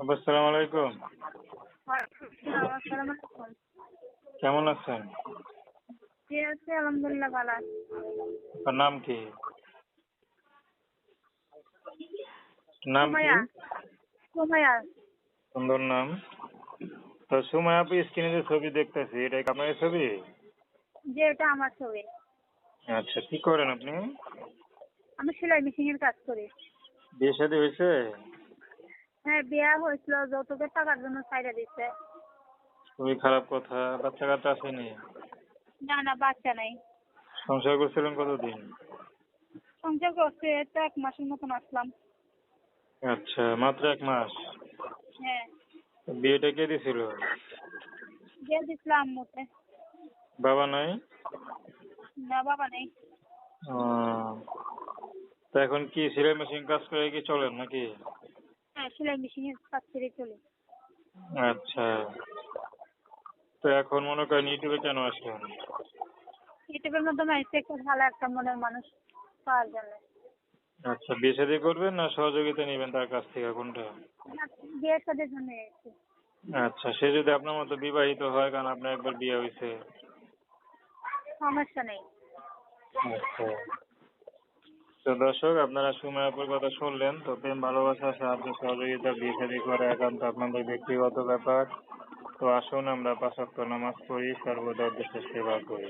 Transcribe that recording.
আসসালামু আলাইকুম। কেমন আছেন? জি আছি আলহামদুলিল্লাহ ভালো আছি। আপনার নাম কি? নাম কি? সুমাইয়া। সুমাইয়া। সুন্দর নাম। তো সময় আপু স্ক্রিনে যে ছবি দেখতেছি এটা কি আপনার ছবি? যে এটা আমার ছবি। আচ্ছা কি করেন আপনি? আমি সেলাই মেশিনের কাজ করি। বিয়ে শাদী হয়েছে? হ্যাঁ বিয়া হয়েছিল যৌতুকের টাকার জন্য ছাইড়া দিচ্ছে খুবই খারাপ কথা বাচ্চা কাচ্চা আসেনি? না না বাচ্চা নাই। সংসার করছিলেন কতদিন? সংসার করছে তো এক মাসের মতন আসলাম। আচ্ছা মাত্র এক মাস? হ্যাঁ। বিয়েটা কে দিছিল? দিয়ে দিছিলাম মুখে বাবা নাই? না বাবা নেই। তো এখন কি সেলাই মেশিন কাজ করে কি চলেন নাকি? হ্যাঁ সেলাই মেশিনের কাজ করে চলি। আচ্ছা। তো এখন মনে করেন ইউটিউবে কেন আসলেন? ইউটিউবের মাধ্যমে এসে একটা ভালো একটা মনের মানুষ পাওয়ার জন্য আচ্ছা বিয়ে শাদী করবেন না সহযোগিতা নেবেন তার কাছ থেকে কোনটা? বিয়ের সাথে জন্য আচ্ছা সে যদি আপনার মতো বিবাহিত হয় কারণ আপনার একবার বিয়ে হয়েছে। সমস্যা নেই। আচ্ছা। তো দর্শক, আপনারা সুমায়াপুর কথা শুনলেন, তো প্রেম, ভালোবাসা, সাহায্য, সহযোগিতা বিয়ে শাদি করা একান্ত আপনাদের ব্যক্তিগত ব্যাপার। তো আসুন আমরা পাঁচ ওয়াক্ত নামাজ পড়ি, সর্বদা দেশের সেবা করি।